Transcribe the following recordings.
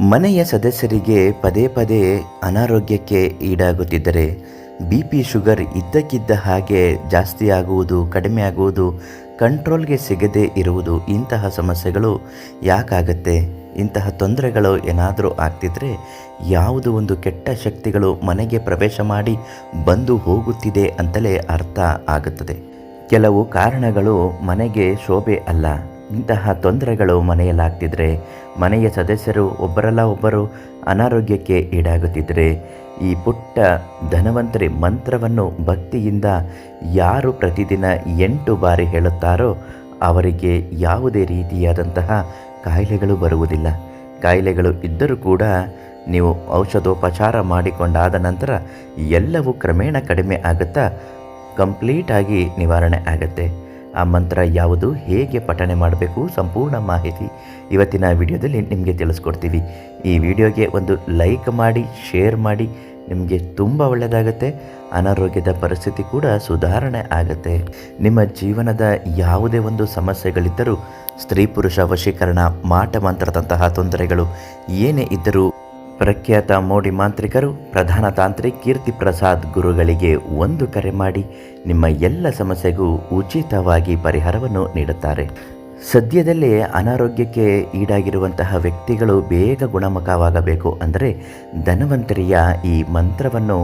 ಮನೆಯ ಸದಸ್ಯರಿಗೆ ಪದೇ ಪದೇ ಅನಾರೋಗ್ಯಕ್ಕೆ ಈಡಾಗುತ್ತಿದ್ದರೆ, ಬಿ ಪಿ ಶುಗರ್ ಇದ್ದಕ್ಕಿದ್ದ ಹಾಗೆ ಜಾಸ್ತಿ ಆಗುವುದು, ಕಡಿಮೆ ಆಗುವುದು, ಕಂಟ್ರೋಲ್ಗೆ ಸಿಗದೇ ಇರುವುದು ಇಂತಹ ಸಮಸ್ಯೆಗಳು ಯಾಕಾಗತ್ತೆ? ಇಂತಹ ತೊಂದರೆಗಳು ಏನಾದರೂ ಆಗ್ತಿದ್ರೆ ಯಾವುದು ಒಂದು ಕೆಟ್ಟ ಶಕ್ತಿಗಳು ಮನೆಗೆ ಪ್ರವೇಶ ಮಾಡಿ ಬಂದು ಹೋಗುತ್ತಿದೆ ಅಂತಲೇ ಅರ್ಥ ಆಗುತ್ತದೆ. ಕೆಲವು ಕಾರಣಗಳು ಮನೆಗೆ ಶೋಭೆ ಅಲ್ಲ. ಇಂತಹ ತೊಂದರೆಗಳು ಮನೆಯಲ್ಲಾಗ್ತಿದ್ರೆ, ಮನೆಯ ಸದಸ್ಯರು ಒಬ್ಬರಲ್ಲ ಒಬ್ಬರು ಅನಾರೋಗ್ಯಕ್ಕೆ ಈಡಾಗುತ್ತಿದ್ದರೆ ಈ ಪುಟ್ಟ ಧನವಂತರಿ ಮಂತ್ರವನ್ನು ಭಕ್ತಿಯಿಂದ ಯಾರು ಪ್ರತಿದಿನ ಎಂಟು ಬಾರಿ ಹೇಳುತ್ತಾರೋ, ಅವರಿಗೆ ಯಾವುದೇ ರೀತಿಯಾದಂತಹ ಕಾಯಿಲೆಗಳು ಬರುವುದಿಲ್ಲ. ಕಾಯಿಲೆಗಳು ಇದ್ದರೂ ಕೂಡ ನೀವು ಔಷಧೋಪಚಾರ ಮಾಡಿಕೊಂಡಾದ ನಂತರ ಎಲ್ಲವೂ ಕ್ರಮೇಣ ಕಡಿಮೆ ಆಗುತ್ತಾ, ಕಂಪ್ಲೀಟಾಗಿ ನಿವಾರಣೆ ಆಗುತ್ತೆ. ಆ ಮಂತ್ರ ಯಾವುದು, ಹೇಗೆ ಪಠಣೆ ಮಾಡಬೇಕು ಸಂಪೂರ್ಣ ಮಾಹಿತಿ ಇವತ್ತಿನ ವಿಡಿಯೋದಲ್ಲಿ ನಿಮಗೆ ತಿಳಿಸ್ಕೊಡ್ತೀವಿ. ಈ ವಿಡಿಯೋಗೆ ಒಂದು ಲೈಕ್ ಮಾಡಿ, ಶೇರ್ ಮಾಡಿ, ನಿಮಗೆ ತುಂಬ ಒಳ್ಳೆಯದಾಗುತ್ತೆ. ಅನಾರೋಗ್ಯದ ಪರಿಸ್ಥಿತಿ ಕೂಡ ಸುಧಾರಣೆ ಆಗುತ್ತೆ. ನಿಮ್ಮ ಜೀವನದ ಯಾವುದೇ ಒಂದು ಸಮಸ್ಯೆಗಳಿದ್ದರೂ, ಸ್ತ್ರೀ ಪುರುಷ ವಶೀಕರಣ, ಮಾಟ ಮಂತ್ರದಂತಹ ತೊಂದರೆಗಳು ಏನೇ ಇದ್ದರೂ ಪ್ರಖ್ಯಾತ ಮೋಡಿ ಮಾಂತ್ರಿಕರು, ಪ್ರಧಾನ ತಾಂತ್ರಿಕ್ ಕೀರ್ತಿ ಪ್ರಸಾದ್ ಗುರುಗಳಿಗೆ ಒಂದು ಕರೆ ಮಾಡಿ ನಿಮ್ಮ ಎಲ್ಲ ಸಮಸ್ಯೆಗೂ ಉಚಿತವಾಗಿ ಪರಿಹಾರವನ್ನು ನೀಡುತ್ತಾರೆ. ಸದ್ಯದಲ್ಲೇ ಅನಾರೋಗ್ಯಕ್ಕೆ ಈಡಾಗಿರುವಂತಹ ವ್ಯಕ್ತಿಗಳು ಬೇಗ ಗುಣಮುಖವಾಗಬೇಕು ಅಂದರೆ ಧನವಂತರಿಯ ಈ ಮಂತ್ರವನ್ನು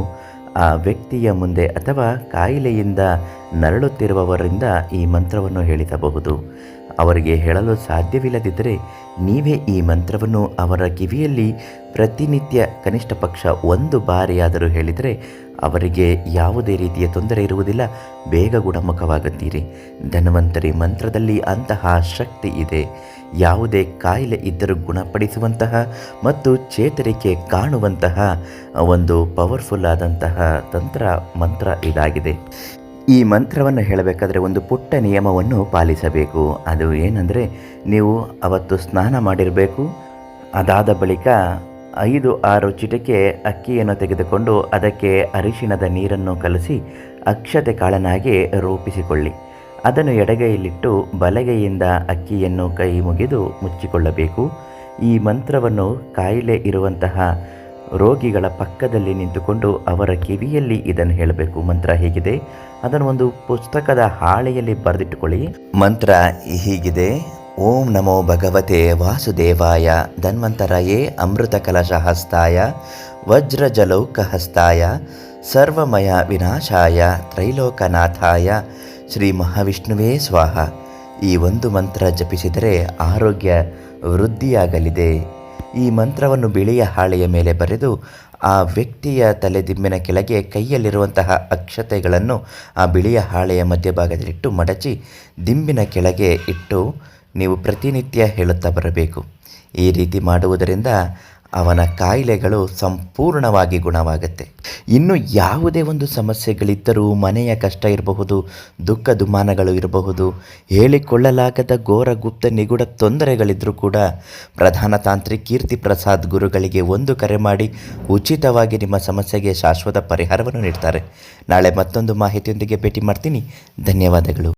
ಆ ವ್ಯಕ್ತಿಯ ಮುಂದೆ ಅಥವಾ ಕಾಯಿಲೆಯಿಂದ ನರಳುತ್ತಿರುವವರಿಂದ ಈ ಮಂತ್ರವನ್ನು ಹೇಳಿಸಬಹುದು. ಅವರಿಗೆ ಹೇಳಲು ಸಾಧ್ಯವಿಲ್ಲದಿದ್ದರೆ ನೀವೇ ಈ ಮಂತ್ರವನ್ನು ಅವರ ಕಿವಿಯಲ್ಲಿ ಪ್ರತಿನಿತ್ಯ ಕನಿಷ್ಠ ಪಕ್ಷ ಒಂದು ಬಾರಿಯಾದರೂ ಹೇಳಿದರೆ ಅವರಿಗೆ ಯಾವುದೇ ರೀತಿಯ ತೊಂದರೆ ಇರುವುದಿಲ್ಲ. ಬೇಗ ಗುಣಮುಖವಾಗುತ್ತೀರಿ. ಧನ್ವಂತರಿ, ಮಂತ್ರದಲ್ಲಿ ಅಂತಹ ಶಕ್ತಿ ಇದೆ. ಯಾವುದೇ ಕಾಯಿಲೆ ಇದ್ದರೂ ಗುಣಪಡಿಸುವಂತಹ ಮತ್ತು ಚೇತರಿಕೆ ಕಾಣುವಂತಹ ಒಂದು ಪವರ್ಫುಲ್ ಆದಂತಹ ತಂತ್ರ, ಮಂತ್ರ ಇದಾಗಿದೆ. ಈ ಮಂತ್ರವನ್ನು ಹೇಳಬೇಕಾದ್ರೆ ಒಂದು ಪುಟ್ಟ ನಿಯಮವನ್ನು ಪಾಲಿಸಬೇಕು. ಅದು ಏನಂದರೆ ನೀವು ಅವತ್ತು ಸ್ನಾನ ಮಾಡಿರಬೇಕು, ಅದಾದ ಬಳಿಕ ಐದು ಆರು ಚಿಟಿಕೆ ಅಕ್ಕಿಯನ್ನು ತೆಗೆದುಕೊಂಡು ಅದಕ್ಕೆ ಅರಿಶಿಣದ ನೀರನ್ನು ಕಲಸಿ ಅಕ್ಷತೆ ಕಾಳನಾಗಿ ರೂಪಿಸಿಕೊಳ್ಳಿ. ಅದನ್ನು ಎಡಗೈಯಲ್ಲಿಟ್ಟು ಬಲಗೈಯಿಂದ ಅಕ್ಕಿಯನ್ನು ಕೈ ಮುಗಿದು ಮುಚ್ಚಿಕೊಳ್ಳಬೇಕು. ಈ ಮಂತ್ರವನ್ನು ಕಾಯಿಲೆ ಇರುವಂತಹ ರೋಗಿಗಳ ಪಕ್ಕದಲ್ಲಿ ನಿಂತುಕೊಂಡು ಅವರ ಕಿವಿಯಲ್ಲಿ ಇದನ್ನು ಹೇಳಬೇಕು. ಮಂತ್ರ ಹೇಗಿದೆ? ಅದನ್ನು ಒಂದು ಪುಸ್ತಕದ ಹಾಳೆಯಲ್ಲಿ ಬರೆದಿಟ್ಟುಕೊಳ್ಳಿ. ಮಂತ್ರ ಹೀಗಿದೆ. ಓಂ ನಮೋ ಭಗವತೆ ವಾಸುದೇವಾಯ. ಧನ್ವಂತರಯೇ ಅಮೃತ ಕಲಶ ಹಸ್ತಾಯ ವಜ್ರಜಲೌಕ ಹಸ್ತಾಯ ಸರ್ವಮಯ ವಿನಾಶಾಯ. ತ್ರೈಲೋಕನಾಥಾಯ. ಶ್ರೀ ಮಹಾವಿಷ್ಣುವೇ ಸ್ವಾಹ. ಈ ಒಂದು ಮಂತ್ರ ಜಪಿಸಿದರೆ ಆರೋಗ್ಯ ವೃದ್ಧಿಯಾಗಲಿದೆ. ಈ ಮಂತ್ರವನ್ನು ಬಿಳಿಯ ಹಾಳೆಯ ಮೇಲೆ ಬರೆದು ಆ ವ್ಯಕ್ತಿಯ ತಲೆದಿಮ್ಮಿನ ಕೆಳಗೆ ಕೈಯಲ್ಲಿರುವಂತಹ ಅಕ್ಷತೆಗಳನ್ನು ಆ ಬಿಳಿಯ ಹಾಳೆಯ ಮಧ್ಯಭಾಗದಲ್ಲಿಟ್ಟು ಮಡಚಿ ದಿಂಬಿನ ಕೆಳಗೆ ಇಟ್ಟು ನೀವು ಪ್ರತಿನಿತ್ಯ ಹೇಳುತ್ತಾ ಬರಬೇಕು. ಈ ರೀತಿ ಮಾಡುವುದರಿಂದ ಅವನ ಕಾಯಿಲೆಗಳು ಸಂಪೂರ್ಣವಾಗಿ ಗುಣವಾಗುತ್ತೆ. ಇನ್ನು ಯಾವುದೇ ಒಂದು ಸಮಸ್ಯೆಗಳಿದ್ದರೂ ಮನೆಯ ಕಷ್ಟ ಇರಬಹುದು, ದುಃಖ ದುಮಾನಗಳು ಇರಬಹುದು, ಹೇಳಿಕೊಳ್ಳಲಾಗದ ಘೋರ ಗುಪ್ತ ನಿಗೂಢ ತೊಂದರೆಗಳಿದ್ದರೂ ಕೂಡ ಪ್ರಧಾನ ತಾಂತ್ರಿಕ್ ಕೀರ್ತಿ ಪ್ರಸಾದ್ ಗುರುಗಳಿಗೆ ಒಂದು ಕರೆ ಮಾಡಿ ಉಚಿತವಾಗಿ ನಿಮ್ಮ ಸಮಸ್ಯೆಗೆ ಶಾಶ್ವತ ಪರಿಹಾರವನ್ನು ನೀಡ್ತಾರೆ. ನಾಳೆ ಮತ್ತೊಂದು ಮಾಹಿತಿಯೊಂದಿಗೆ ಭೇಟಿ ಮಾಡ್ತೀನಿ. ಧನ್ಯವಾದಗಳು.